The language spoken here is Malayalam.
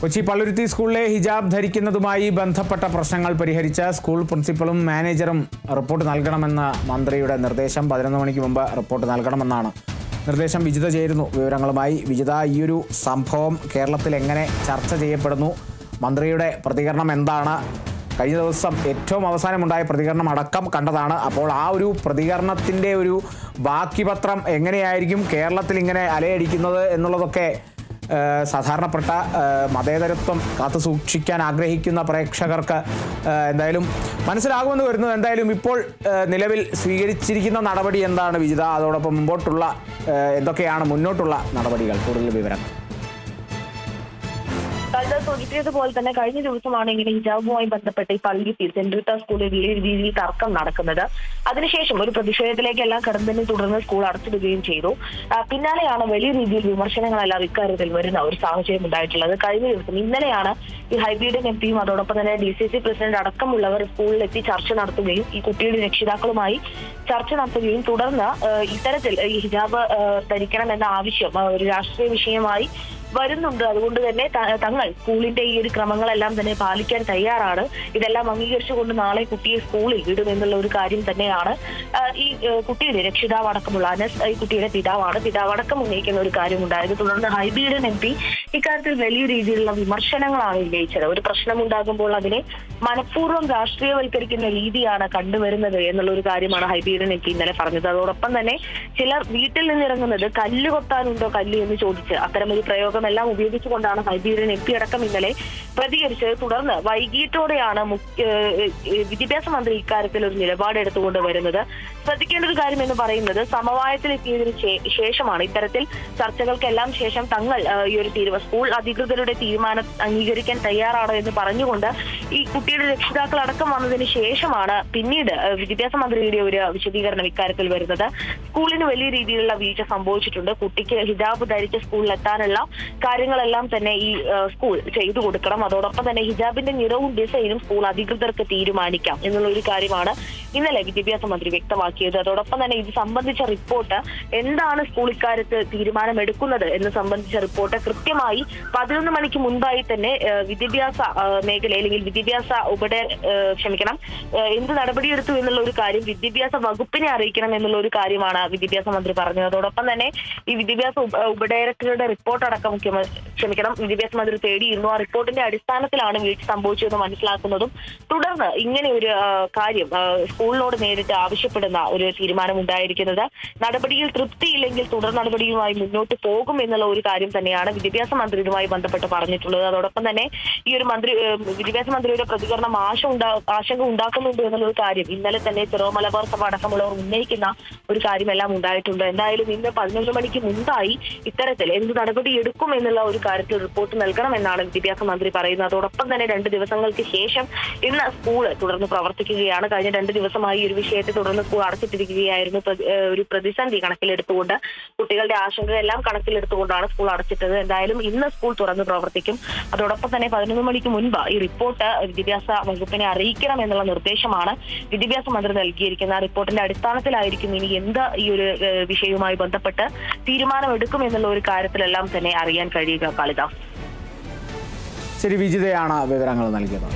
കൊച്ചി പള്ളുരുത്തി സ്കൂളിലെ ഹിജാബ് ധരിക്കുന്നതുമായി ബന്ധപ്പെട്ട പ്രശ്നങ്ങൾ പരിഹരിച്ച സ്കൂൾ പ്രിൻസിപ്പളും മാനേജറും റിപ്പോർട്ട് നൽകണമെന്ന മന്ത്രിയുടെ നിർദ്ദേശം പതിനൊന്ന് മണിക്ക് മുമ്പ് റിപ്പോർട്ട് നൽകണമെന്നാണ്. നിർദ്ദേശം വിജിത ചേരുന്നു. വിവരങ്ങളുമായി വിജിത ഈയൊരു സംഭവം കേരളത്തിൽ എങ്ങനെ ചർച്ച ചെയ്യപ്പെടുന്നു? മന്ത്രിയുടെ പ്രതികരണം എന്താണ്? കഴിഞ്ഞ ദിവസം ഏറ്റവും അവസാനമുണ്ടായ പ്രതികരണം അടക്കം കണ്ടതാണ്. അപ്പോൾ ആ ഒരു പ്രതികരണത്തിന്റെ ഒരു ബാക്കി പത്രം എങ്ങനെയായിരിക്കും? കേരളത്തിൽ ഇങ്ങനെ അലയടിക്കുന്നത് എന്നുള്ളതൊക്കെ സാധാരണപ്പെട്ട മതേതരത്വം കാത്തു സൂക്ഷിക്കാൻ ആഗ്രഹിക്കുന്ന പ്രേക്ഷകർക്ക് എന്തായാലും മനസ്സിലാകുമെന്ന് വരുന്നത് എന്തായാലും ഇപ്പോൾ നിലവിൽ സ്വീകരിച്ചിരിക്കുന്ന നടപടി എന്താണ് വിജിത? അതോടൊപ്പം മുമ്പോട്ടുള്ള എന്തൊക്കെയാണ് മുന്നോട്ടുള്ള നടപടികൾ? കൂടുതൽ വിവരങ്ങൾ. കഴിഞ്ഞ സൂചിപ്പിച്ചതുപോലെ തന്നെ കഴിഞ്ഞ ദിവസമാണെങ്കിലും ഹിജാബുമായി ബന്ധപ്പെട്ട് ഈ പള്ളി സെന്റ് റീത്ത സ്കൂളിൽ വലിയ രീതിയിൽ തർക്കം നടക്കുന്നത്. അതിനുശേഷം ഒരു പ്രതിഷേധത്തിലേക്ക് എല്ലാം കടന്നതിനെ തുടർന്ന് സ്കൂൾ അടച്ചിടുകയും ചെയ്തു. പിന്നാലെയാണ് വലിയ രീതിയിൽ വിമർശനങ്ങളെല്ലാം ഇക്കാര്യത്തിൽ വരുന്ന ഒരു സാഹചര്യം ഉണ്ടായിട്ടുള്ളത്. കഴിഞ്ഞ ദിവസം ഇന്നലെയാണ് ഈ ഹൈബീഡൻ എം പിയും അതോടൊപ്പം തന്നെ ഡി സി സി പ്രസിഡന്റ് അടക്കമുള്ളവർ സ്കൂളിലെത്തി ചർച്ച നടത്തുകയും ഈ കുട്ടിയുടെ രക്ഷിതാക്കളുമായി ചർച്ച നടത്തുകയും തുടർന്ന് ഇത്തരത്തിൽ ഈ ഹിജാബ് ധരിക്കണം എന്ന ആവശ്യം ഒരു രാഷ്ട്രീയ വിഷയമായി വരുന്നുണ്ട്. അതുകൊണ്ട് തന്നെ തങ്ങൾ സ്കൂളിന്റെ ഈ ഒരു ക്രമങ്ങളെല്ലാം തന്നെ പാലിക്കാൻ തയ്യാറാണ്. ഇതെല്ലാം അംഗീകരിച്ചുകൊണ്ട് നാളെ കുട്ടിയെ സ്കൂളിൽ വിടും എന്നുള്ള ഒരു കാര്യം തന്നെയാണ്. ഈ കുട്ടിയുടെ രക്ഷിതാവ് അടക്കമുള്ള അനസ് ഈ കുട്ടിയുടെ പിതാവാണ്. പിതാവ് അടക്കം ഉന്നയിക്കുന്ന ഒരു കാര്യം ഉണ്ടായത് തുടർന്ന് ഹൈബീഡൻ എം പി ഇക്കാര്യത്തിൽ വലിയ രീതിയിലുള്ള വിമർശനങ്ങളാണ് ഉന്നയിച്ചത്. ഒരു പ്രശ്നമുണ്ടാകുമ്പോൾ അതിനെ മനഃപൂർവം രാഷ്ട്രീയവൽക്കരിക്കുന്ന രീതിയാണ് കണ്ടുവരുന്നത് എന്നുള്ള ഒരു കാര്യമാണ് ഹൈബീഡൻ എം പി ഇന്നലെ പറഞ്ഞത്. അതോടൊപ്പം തന്നെ ചിലർ വീട്ടിൽ നിന്നിറങ്ങുന്നത് കല്ല് കൊത്താനുണ്ടോ കല്ല് എന്ന് ചോദിച്ച് അത്തരമൊരു പ്രയോഗമെല്ലാം ഉപയോഗിച്ചുകൊണ്ടാണ് എല്ലാം എം പി അടക്കം ഇന്നലെ പ്രതികരിച്ചത് തുടർന്ന് വൈകിട്ടോടെയാണ് വിദ്യാഭ്യാസ മന്ത്രി ഇക്കാര്യത്തിൽ ഒരു നിലപാട് എടുത്തുകൊണ്ട് വരുന്നത്. ശ്രദ്ധിക്കേണ്ട ഒരു കാര്യം എന്ന് പറയുന്നത് സമവായത്തിൽ എത്തിയതിനു ശേഷമാണ് ഇത്തരത്തിൽ ചർച്ചകൾക്കെല്ലാം ശേഷം തങ്ങൾ ഈ ഒരു തീരുമാനം സ്കൂൾ അധികൃതരുടെ തീരുമാനം അംഗീകരിക്കാൻ തയ്യാറാണോ എന്ന് പറഞ്ഞുകൊണ്ട് ഈ കുട്ടിയുടെ രക്ഷിതാക്കൾ അടക്കം വന്നതിന് ശേഷമാണ് പിന്നീട് വിദ്യാഭ്യാസ മന്ത്രിയുടെ ഒരു വിശദീകരണം ഇക്കാര്യത്തിൽ വരുന്നത്. സ്കൂളിന് വലിയ രീതിയിലുള്ള വീഴ്ച സംഭവിച്ചിട്ടുണ്ട്. കുട്ടിക്ക് ഹിജാബ് ധരിച്ച് സ്കൂളിൽ എത്താനുള്ള കാര്യങ്ങളെല്ലാം തന്നെ ഈ സ്കൂൾ ചെയ്തു കൊടുക്കണം. അതോടൊപ്പം തന്നെ ഹിജാബിന്റെ നിറവും ഡിസൈനും സ്കൂൾ അധികൃതർക്ക് തീരുമാനിക്കാം എന്നുള്ള ഒരു കാര്യമാണ് ഇന്നലെ വിദ്യാഭ്യാസ മന്ത്രി വ്യക്തമാക്കിയത്. അതോടൊപ്പം തന്നെ ഇത് സംബന്ധിച്ച റിപ്പോർട്ട് എന്താണ് സ്കൂൾ ഇക്കാര്യത്ത് തീരുമാനമെടുക്കുന്നത് എന്ന് സംബന്ധിച്ച റിപ്പോർട്ട് കൃത്യമായി പതിനൊന്ന് മണിക്ക് മുൻപായി തന്നെ വിദ്യാഭ്യാസ മേഖല അല്ലെങ്കിൽ വിദ്യാഭ്യാസ ഉപടെ ക്ഷമിക്കണം എന്ത് നടപടിയെടുത്തു എന്നുള്ള ഒരു കാര്യം വിദ്യാഭ്യാസ വകുപ്പിനെ അറിയിക്കണം എന്നുള്ള ഒരു കാര്യമാണ് വിദ്യാഭ്യാസ മന്ത്രി പറഞ്ഞത്. അതോടൊപ്പം തന്നെ ഈ വിദ്യാഭ്യാസ ഉപ- ഉപഡയറക്ടറുടെ റിപ്പോർട്ട് അടക്കം ക്ഷമിക്കണം വിദ്യാഭ്യാസ മന്ത്രി തേടിയിരുന്നു. ആ റിപ്പോർട്ടിന്റെ അടിസ്ഥാനത്തിലാണ് വീഴ്ച സംഭവിച്ചതെന്ന് മനസ്സിലാക്കുന്നതും തുടർന്ന് ഇങ്ങനെ ഒരു കാര്യം സ്കൂളിനോട് നേരിട്ട് ആവശ്യപ്പെടുന്ന ഒരു തീരുമാനം ഉണ്ടായിരിക്കുന്നത് നടപടിയിൽ തൃപ്തിയില്ലെങ്കിൽ തുടർ നടപടിയുമായി മുന്നോട്ട് പോകും എന്നുള്ള ഒരു കാര്യം തന്നെയാണ് വിദ്യാഭ്യാസ മന്ത്രിയുമായി ബന്ധപ്പെട്ട് പറഞ്ഞിട്ടുള്ളത്. അതോടൊപ്പം തന്നെ ഈ ഒരു മന്ത്രി വിദ്യാഭ്യാസ മന്ത്രിയുടെ പ്രതികരണം ആശ ഉണ്ടാ ആശങ്ക ഉണ്ടാക്കുന്നുണ്ട് എന്നുള്ള ഒരു കാര്യം ഇന്നലെ തന്നെ ചെറോ മലബാർ സഭ അടക്കമുള്ളവർ ഉന്നയിക്കുന്ന ഒരു കാര്യമെല്ലാം ഉണ്ടായിട്ടുണ്ട്. എന്തായാലും ഇന്ന് പതിനൊന്ന് മണിക്ക് മുമ്പായി ഇത്തരത്തിൽ എന്ത് നടപടി എടുക്കും എന്നുള്ള ഒരു കാര്യത്തിൽ റിപ്പോർട്ട് നൽകണം എന്നാണ് വിദ്യാഭ്യാസ മന്ത്രി പറയുന്നത് അതോടൊപ്പം തന്നെ രണ്ട് ദിവസങ്ങൾക്ക് ശേഷം ഇന്ന് സ്കൂൾ തുടർന്ന് പ്രവർത്തിക്കുകയാണ്. കഴിഞ്ഞ രണ്ട് ദിവസമായി ഒരു വിഷയത്തെ തുടർന്ന് സ്കൂൾ അടച്ചിട്ടിരിക്കുകയായിരുന്നു. ഒരു പ്രതിസന്ധി കണക്കിലെടുത്തുകൊണ്ട് കുട്ടികളുടെ ആശങ്കയെല്ലാം കണക്കിലെടുത്തുകൊണ്ടാണ് സ്കൂൾ അടച്ചിട്ടത്. എന്തായാലും ഇന്ന് സ്കൂൾ തുറന്ന് പ്രവർത്തിക്കും. അതോടൊപ്പം തന്നെ പതിനൊന്ന് മണിക്ക് മുൻപ് ഈ റിപ്പോർട്ട് വിദ്യാഭ്യാസ വകുപ്പിനെ അറിയിക്കണം എന്നുള്ള നിർദ്ദേശമാണ് വിദ്യാഭ്യാസ മന്ത്രി നൽകിയിരിക്കുന്ന റിപ്പോർട്ടിന്റെ അടിസ്ഥാനത്തിലായിരിക്കും ഇനി എന്ത് ഈ ഒരു വിഷയവുമായി ബന്ധപ്പെട്ട് തീരുമാനമെടുക്കും എന്നുള്ള ഒരു കാര്യത്തിലെല്ലാം തന്നെ അറിയാൻ കഴിയുക കാളിദാസ്. ശരി വിജിതയാണ് വിവരങ്ങൾ നൽകിയത്.